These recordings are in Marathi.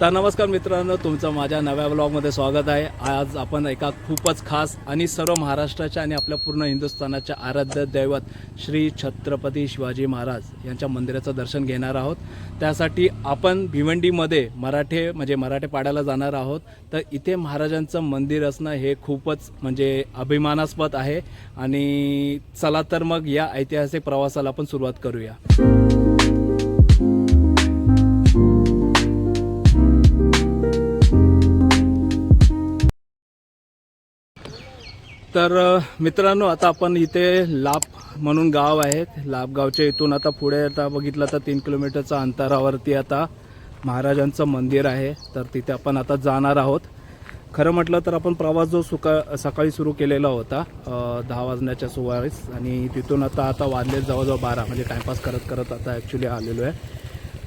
तर नमस्कार मित्रांनो तुमचं माझ्या नव्या ब्लॉगमध्ये स्वागत आहे. आज आपण एका खूपच खास आणि सर्व महाराष्ट्राच्या आणि आपल्या पूर्ण हिंदुस्थानाच्या आराध्य दैवत श्री छत्रपती शिवाजी महाराज यांच्या मंदिराचं दर्शन घेणार आहोत. त्यासाठी आपण भिवंडीमध्ये मराठे म्हणजे मराठे पाड्याला जाणार आहोत. तर इथे महाराजांचं मंदिर असणं हे खूपच म्हणजे अभिमानास्पद आहे. आणि चला तर मग या ऐतिहासिक प्रवासाला आपण सुरुवात करूया. तर मित्रांनो आता आपण इथे लाप म्हणून गाव आहेत लापगावच्या इथून आता पुढे आता बघितलं तर तीन किलोमीटरच्या अंतरावरती आता महाराजांचं मंदिर आहे. तर तिथे आपण आता जाणार आहोत. खरं म्हटलं तर आपण प्रवास जो सुका सकाळी सुरू केलेला होता दहा वाजण्याच्या सुमारेस आणि तिथून आता आता वाजले जवळजवळ बारा म्हणजे टाईमपास करत करत आता ॲक्च्युली आलेलो आहे.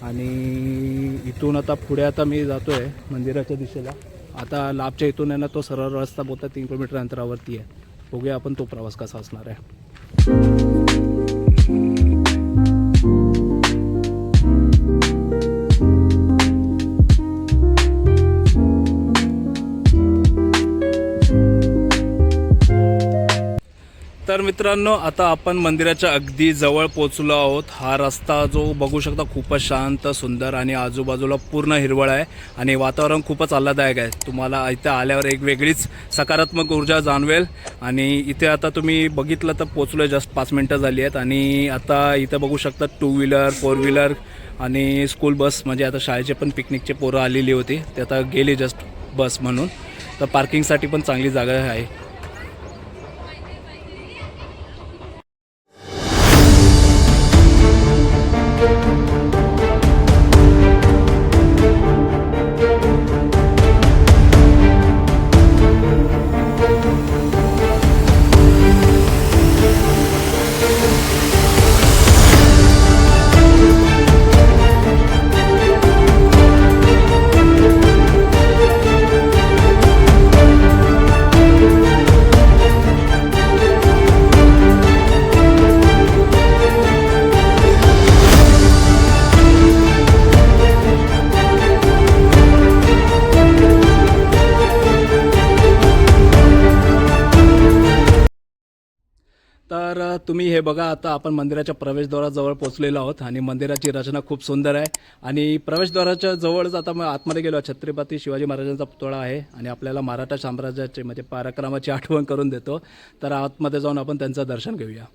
आणि इथून आता पुढे आता मी जातो आहे मंदिराच्या दिशेला. आता लाभच्या इथून आहे ना तो सरळ रस्ता बोलता तीन किलोमीटर अंतरावरती आहे. बघूया आपण तो प्रवास कसा असणार आहे. मित्रांनो आता आपण मंदिराच्या अगदी जवळ पोचलो आहोत. हा रस्ता जो बघू शकता खूपच शांत सुंदर आणि आजूबाजूला पूर्ण हिरवळ आहे आणि वातावरण खूपच आल्हादायक आहे. तुम्हाला इथे आल्यावर एक वेगळीच सकारात्मक ऊर्जा जाणवेल आणि इथे आता तुम्ही बघितलं तर पोचलो जस्ट पाच मिनटं झाली आहेत आणि आता इथं बघू शकता टू व्हीलर फोर व्हीलर आणि स्कूल बस म्हणजे आता शाळेचे पण पिकनिकचे पोरं आलेली होती. ते आता गेली जस्ट बस म्हणून. तर पार्किंगसाठी पण चांगली जागा आहे. तर तुम्ही हे बघा आता आपण मंदिराच्या प्रवेशद्वाराजवळ पोचलेलो आहोत आणि मंदिराची रचना खूप सुंदर आहे. आणि प्रवेशद्वाराच्या जवळच आता मग आतमध्ये गेलो छत्रपती शिवाजी महाराजांचा पुतळा आहे आणि आपल्याला मराठा साम्राज्याचे म्हणजे पराक्रमाची आठवण करून देतो. तर आतमध्ये जाऊन आपण त्यांचं दर्शन घेऊया.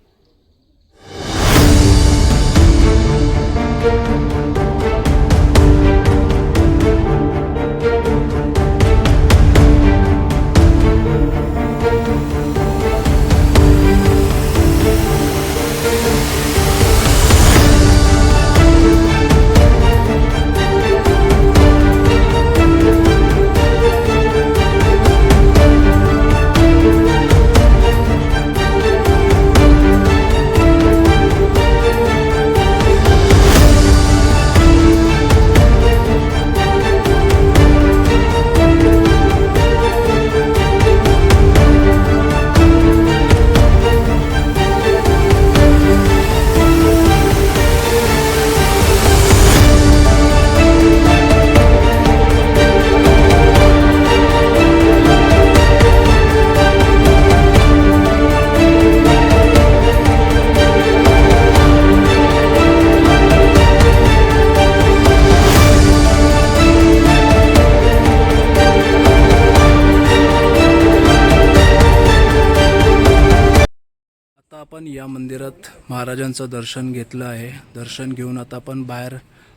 आपण या मंदिरात महाराजांचं दर्शन घेतलं आहे. दर्शन घेऊन आता आपण बाहेर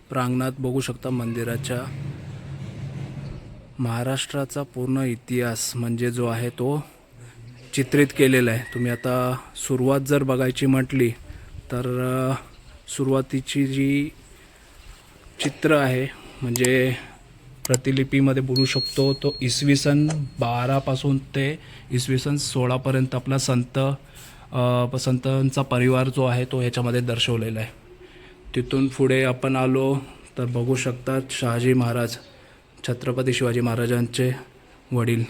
प्रांगणात बघू शकता मंदिराच्या महाराष्ट्राचा पूर्ण इतिहास म्हणजे जो आहे तो चित्रित केलेला आहे. तुम्ही आता सुरुवात जर बघायची म्हटली तर सुरुवातीची जी चित्र आहे म्हणजे प्रतिलिपीमध्ये बोलू शकतो तो इसवी सन बारापासून ते इसवी सन सोळापर्यंत आपला संत संतांचा परिवार जो आहे तो ह्याच्यामध्ये दर्शवलेला आहे. तिथून पुढे आपण आलो तर बघू शकतात शहाजी महाराज छत्रपती शिवाजी महाराजांचे वडील.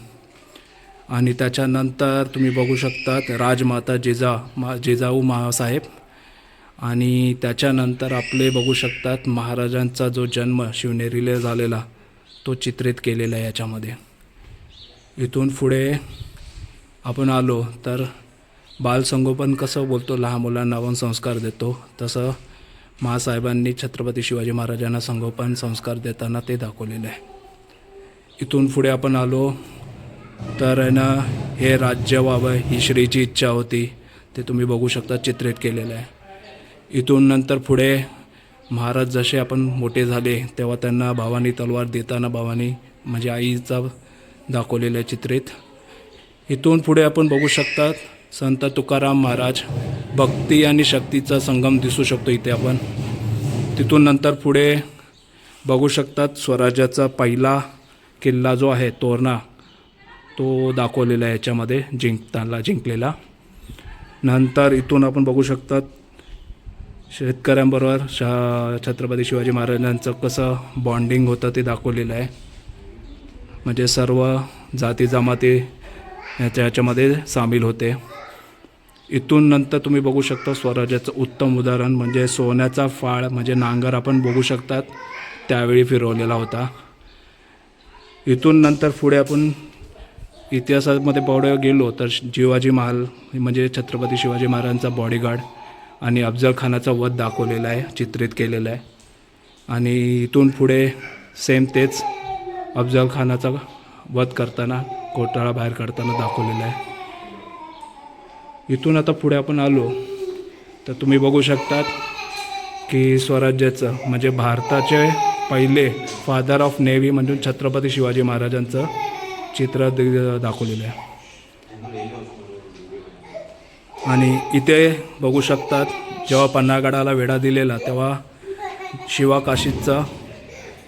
आणि त्याच्यानंतर तुम्ही बघू शकतात राजमाता जिजा मा जिजाऊ महासाहेब. आणि त्याच्यानंतर आपले बघू शकतात महाराजांचा जो जन्म शिवनेरीला झालेला तो चित्रित केलेला आहे याच्यामध्ये. इथून पुढे आपण आलो तर बालसंगोपन कसं बोलतो लहान मुलांना आपण संस्कार देतो तसं महासाहेबांनी छत्रपती शिवाजी महाराजांना संगोपन संस्कार देताना ते दाखवलेलं आहे. इथून पुढे आपण आलो तर आहे ना हे राज्य व्हावं ही श्रीची इच्छा होती ते तुम्ही बघू शकता चित्रित केलेलं आहे. इथून नंतर पुढे महाराज जसे आपण मोठे झाले तेव्हा त्यांना भावानी तलवार देताना भावानी म्हणजे आईचा दाखवलेलं आहे चित्रित. इथून पुढे आपण बघू शकतात संत तुकाराम महाराज भक्ती आणि शक्तीचा संगम दिसू शकतो इथे आपण. तिथून नंतर पुढे बघू शकतात स्वराज्याचा पहिला किल्ला जो आहे तोरणा तो दाखवलेला आहे याच्यामध्ये जिंकताना जिंकलेला. नंतर इथून आपण बघू शकतात शेतकऱ्यांबरोबर शा छत्रपती शिवाजी महाराजांचं कसं बॉन्डिंग होतं ते दाखवलेलं आहे. म्हणजे सर्व जाती जमाती याच्या याच्यामध्ये सामील होते. इथून नंतर तुम्ही बघू शकता स्वराज्याचं उत्तम उदाहरण म्हणजे सोन्याचा फाळ म्हणजे नांगर आपण बघू शकतात. त्यावेळी फिरवलेला होता. इथून नंतर पुढे आपण इतिहासामध्ये पुढे गेलो तर शिवाजी महाल म्हणजे छत्रपती शिवाजी महाराजांचा बॉडीगार्ड आणि अफजल खानाचा वध दाखवलेला आहे चित्रित केलेला आहे. आणि इथून पुढे सेम तेच अफजल खानाचा वध करताना घोटाळा बाहेर काढताना दाखवलेला आहे. इथून आता पुढे आपण आलो तर तुम्ही बघू शकतात की स्वराज्याचं म्हणजे भारताचे पहिले फादर ऑफ नेव्ही म्हणून छत्रपती शिवाजी महाराजांचं चित्र दाखवलेलं आहे. आणि इथे बघू शकतात जेव्हा पन्नागडाला वेढा दिलेला तेव्हा शिवाकाशीचा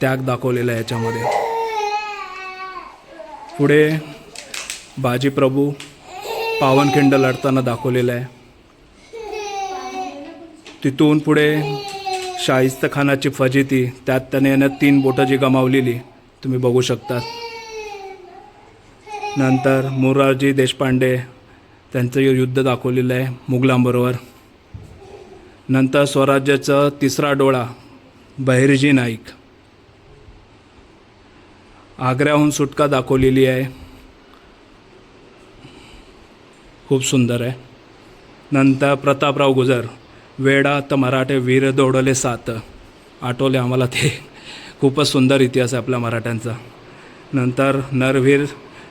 त्याग दाखवलेला आहे याच्यामध्ये. पुढे बाजीप्रभू पावनखिंड लढताना दाखवलेलं आहे. तिथून पुढे शाहिस्त खानाची फजिती त्यात त्याने यानं तीन बोटं जी गमावलेली तुम्ही बघू शकतात. नंतर मोरारजी देशपांडे त्यांचं युद्ध दाखवलेलं आहे मुघलांबरोबर. नंतर स्वराज्याचा तिसरा डोळा बहिर्जी नाईक. आग्र्याहून सुटका दाखवलेली आहे. खूप सुंदर आहे. नंतर प्रतापराव गुजर वेडा तर मराठे वीर दौडले सात. आठवले आम्हाला ते. खूपच सुंदर इतिहास आहे आपल्या मराठ्यांचा. नंतर नरवीर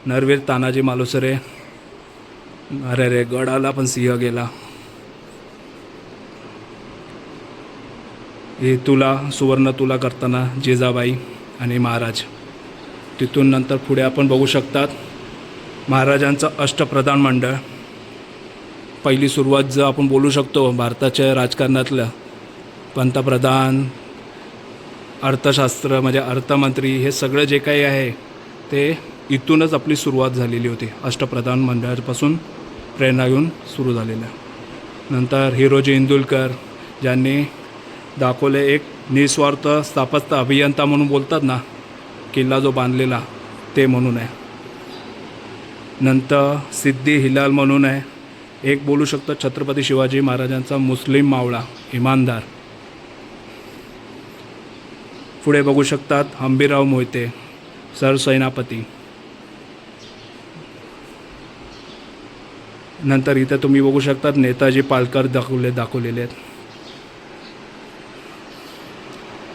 नरवीर तानाजी मालुसरे. अरे रे गडाला पण सिंह गेला. हे तुला सुवर्ण तुला करताना जिजाबाई आणि महाराज. तिथून नंतर पुढे आपण बघू शकतात महाराजांचं अष्टप्रधान मंडळ. पहिली सुरुवात जर आपण बोलू शकतो भारताच्या राजकारणातलं पंतप्रधान अर्थशास्त्र म्हणजे अर्थमंत्री हे सगळं जे काही आहे ते इथूनच आपली सुरुवात झालेली होती. अष्टप्रधान मंडळापासून प्रेरणा घेऊन सुरू झालेलं आहे. नंतर हिरोजी इंदुलकर ज्यांनी दाखवले एक निस्वार्थ स्थापत्य अभियंता म्हणून बोलतात ना किल्ला जो बांधलेला ते म्हणून आहे. नंतर सिद्धी हिलाल म्हणून आहे. एक बोलू शकतो छत्रपती शिवाजी महाराजांचा मुस्लिम मावळा इमानदार. पुढे बघू शकतात हंबीराव मोहिते सरसेनापती नंतर इथं तुम्ही बघू शकतात नेताजी पालकर दाखवले दाखवलेले आहेत.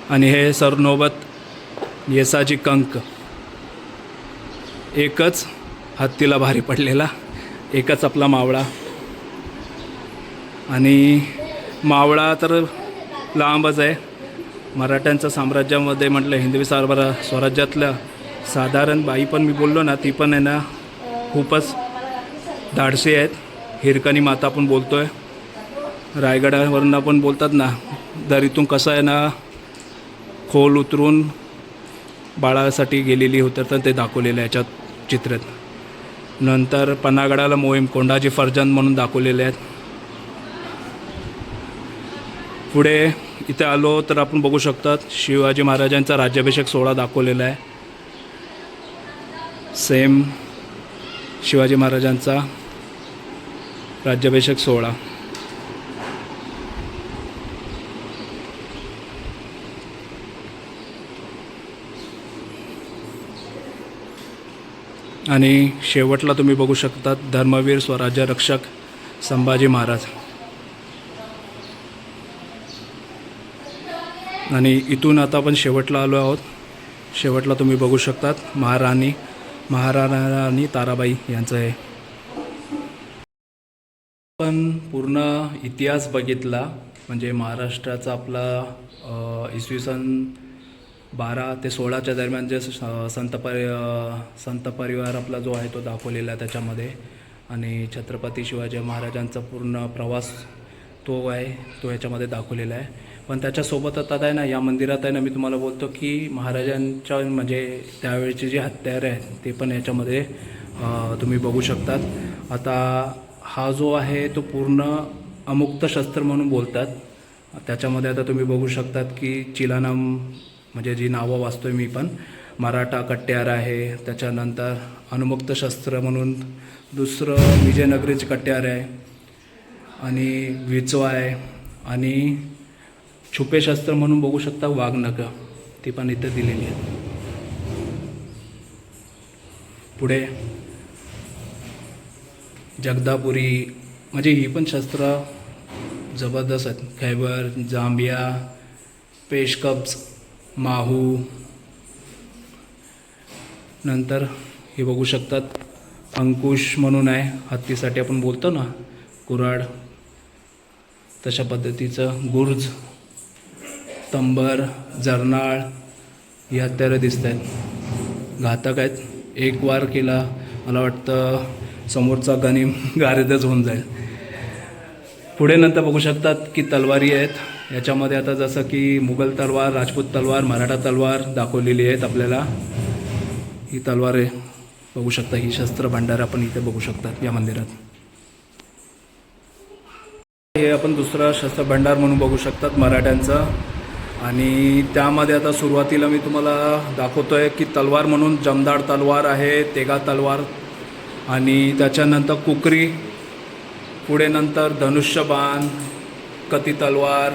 आणि हे सरनोबत येसाजी कंक. एकच हत्तीला भारी पडलेला एकच आपला मावळा. आणि मावळा तर लांबच आहे. मराठ्यांच्या साम्राज्यामध्ये म्हटलं हिंदवी सारभरा स्वराज्यातलं साधारण बाई पण मी बोललो ना ती पण आहे ना खूपच धाडसी आहेत. हिरकणी माता पण बोलतो आहे रायगडावरनं पण बोलतात ना दरीतून कसं आहे ना खोल उतरून बाळासाठी गेलेली होतं तर ते दाखवलेलं आहे याच्यात चित्रात. नंतर पन्हागडाला मोहीम कोंडाजी फर्जंद म्हणून दाखवलेले आहेत. पुढे इथे आलो तर आपण बघू शकतात शिवाजी महाराजांचा राज्याभिषेक सोहळा दाखवलेला आहे. सेम शिवाजी महाराजांचा राज्याभिषेक सोहळा. आणि शेवटला तुम्ही बघू शकतात धर्मवीर स्वराज्य रक्षक संभाजी महाराज. आणि इथून आता आपण शेवटला आलो आहोत. शेवटला तुम्ही बघू शकतात महाराणी महाराणी ताराबाई यांचं आहे पण पूर्ण इतिहास बघितला म्हणजे महाराष्ट्राचा आपला इसवी सन बारा ते सोळाच्या दरम्यान जे स- संत परि संत परिवार आपला जो आहे तो दाखवलेला आहे त्याच्यामध्ये. आणि छत्रपती शिवाजी महाराजांचा पूर्ण प्रवास तो आहे तो याच्यामध्ये दाखवलेला आहे. पण त्याच्यासोबत आता आहे ना या मंदिरात आहे ना मी तुम्हाला बोलतो की महाराजांच्या म्हणजे त्यावेळेचे जे हत्यारे आहेत ते पण याच्यामध्ये तुम्ही बघू शकतात. आता हा जो आहे तो पूर्ण अमुक्त शस्त्र म्हणून बोलतात. त्याच्यामध्ये आता तुम्ही बघू शकतात की चिलानाम म्हणजे जी नावं वाचतोय मी पण मराठा कट्यार आहे. त्याच्यानंतर अनुमुक्त शस्त्र म्हणून दुसरं विजयनगरीचं कट्यार आहे. आणि विचवा आहे आणि छुपे शस्त्र म्हणून बघू शकता वाघनकं ती पण इथं दिलेली आहे पुढे जगदापुरी म्हणजे ही पण शस्त्र जबरदस्त आहेत. खैबर जांबिया पेशकब्ज माहू. नंतर हे बघू शकतात अंकुश म्हणून आहे. हत्तीसाठी आपण बोलतो ना कुऱ्हाड. तशा पद्धतीचं गुर्ज. तंबर जर्नाळ ही हत्यारं दिसत आहेत घातक आहेत. एक वार केला मला वाटतं समोरचा गनिम गारेदच होऊन जाईल. पुढे नंतर बघू शकतात की तलवारी आहेत. याच्यामध्ये आता जसं की मुघल तलवार राजपूत तलवार मराठा तलवार दाखवलेली आहेत आपल्याला. ही तलवार आहे बघू शकता ही शस्त्र भांडार आपण इथे बघू शकतात या मंदिरात. हे आपण दुसरा शस्त्र भांडार म्हणून बघू शकतात मराठ्यांचं. आणि त्यामध्ये आता सुरुवातीला मी तुम्हाला दाखवतो आहे की तलवार म्हणून जमदार तलवार आहे तेगा तलवार. आणि त्याच्यानंतर कुकरी पुढे नंतर धनुष्यबाण कती तलवार.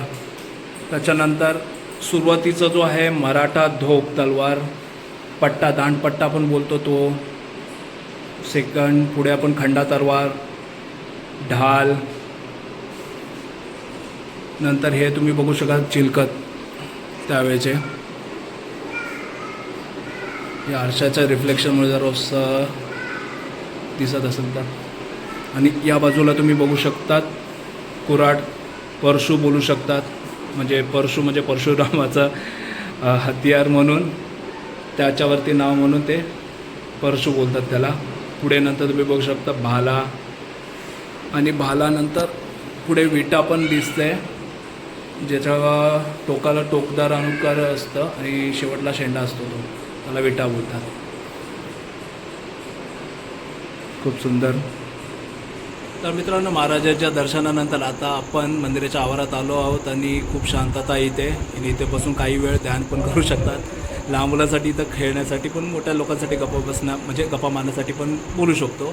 त्याच्यानंतर सुरुवातीचा जो आहे मराठा धोक तलवार. पट्टा दांडपट्टा पण बोलतो तो. सेकंड पुढे आपण खंडा तलवार ढाल. नंतर हे तुम्ही बघू शकाल चिलकत त्यावेळेचे या आरशाच्या रिफ्लेक्शनमुळे जर असं दिसत असेल तर. आणि या बाजूला तुम्ही बघू शकतात कुराड परशू बोलू शकतात. म्हणजे परशू म्हणजे परशुरामाचं अ, हतियार म्हणून त्याच्यावरती नाव म्हणून ते परशू बोलतात त्याला. पुढे नंतर तुम्ही बघू शकता भाला. आणि भालानंतर पुढे विटा पण दिसते ज्याच्या टोकाला टोकदार अनुकार असतं आणि शेवटला शेंडा असतो तो. त्याला विटा बोलतात. खूप सुंदर. तर मित्रांनो महाराजाच्या दर्शनानंतर आता आपण मंदिराच्या आवारात आलो आहोत आणि खूप शांतता इथे. आणि इथे बसून काही वेळ ध्यान पण करू शकतात. लहान मुलांसाठी इथं खेळण्यासाठी पण मोठ्या लोकांसाठी गप्पा बसण्या म्हणजे गप्पा मारण्यासाठी पण बोलू शकतो.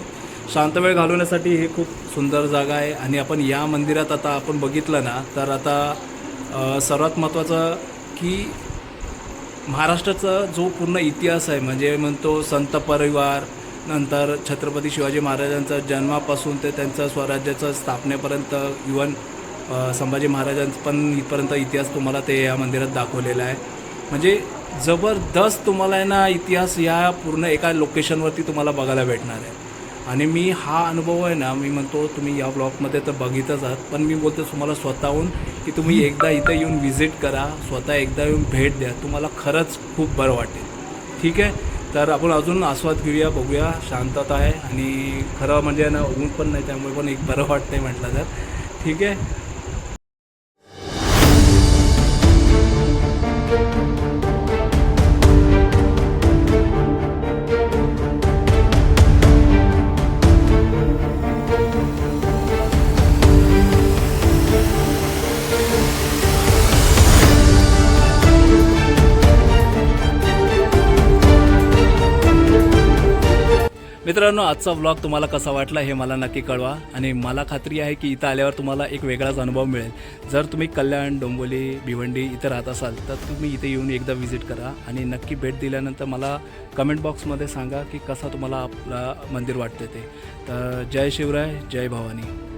शांत वेळ घालवण्यासाठी ही खूप सुंदर जागा आहे. आणि आपण या मंदिरात आता आपण बघितलं ना तर आता सर्वात महत्त्वाचं की महाराष्ट्राचा जो पूर्ण इतिहास आहे म्हणजे म्हणतो संत परिवार नंतर छत्रपती शिवाजी महाराजांचा जन्मापासून ते त्यांचं स्वराज्याचं स्थापनेपर्यंत इवन संभाजी महाराजांचा पण इथपर्यंत इतिहास तुम्हाला ते या मंदिरात दाखवलेला आहे. म्हणजे जबरदस्त तुम्हाला आहे ना इतिहास या पूर्ण एका लोकेशनवरती तुम्हाला बघायला भेटणार आहे. आणि मी हा अनुभव आहे ना मी म्हणतो तुम्ही या ब्लॉगमध्ये तर बघितच आहात. पण मी बोलतो तुम्हाला स्वतःहून की तुम्ही एकदा इथं येऊन व्हिजिट करा स्वतः एकदा येऊन भेट द्या तुम्हाला खरंच खूप बरं वाटेल. ठीक आहे? तर आपण अजून आस्वाद घेऊया बघूया. शांतता आहे आणि खरं म्हणजे ना ऊन पण नाही त्यामुळे पण एक बरं वाटतंय म्हटलं तर. ठीक आहे? मित्रांनो आजचा व्लॉग तुम्हाला कसा वाटला हे मला नक्की कळवा. आणि मला खात्री आहे की इथं आल्यावर तुम्हाला एक वेगळाच अनुभव मिळेल. जर तुम्ही कल्याण डोंबोली भिवंडी इथं राहत असाल तर तुम्ही इथे येऊन एकदा व्हिजिट करा. आणि नक्की भेट दिल्यानंतर मला कमेंट बॉक्समध्ये सांगा की कसा तुम्हाला आपलं मंदिर वाटतं ते. तर जय शिवराय जय भवानी.